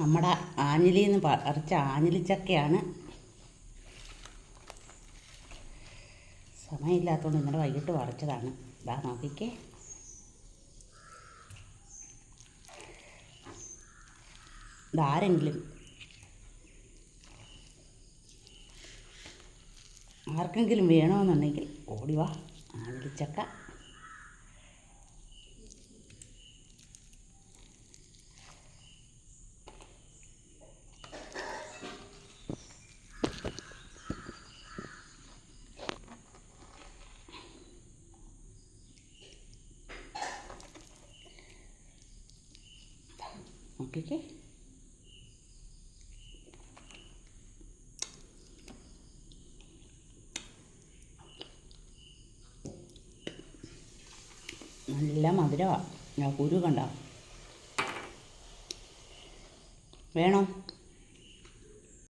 നമ്മുടെ ആഞ്ഞിലിയിൽ നിന്ന് പറിച്ച ആഞ്ഞിലിച്ചക്കയാണ്. സമയമില്ലാത്തതുകൊണ്ട് ഇന്നലെ വൈകിട്ട് പറിച്ചതാണ്. ഇതാ നോക്കിക്കേ. ഇതാരെങ്കിലും ആർക്കെങ്കിലും വേണമെന്നുണ്ടെങ്കിൽ ഓടിവാ ആഞ്ഞിലിച്ചക്ക. നോക്കിക്കേ നല്ല മധുരമാണ് ഞാൻ കുരു കണ്ട? വേണോ?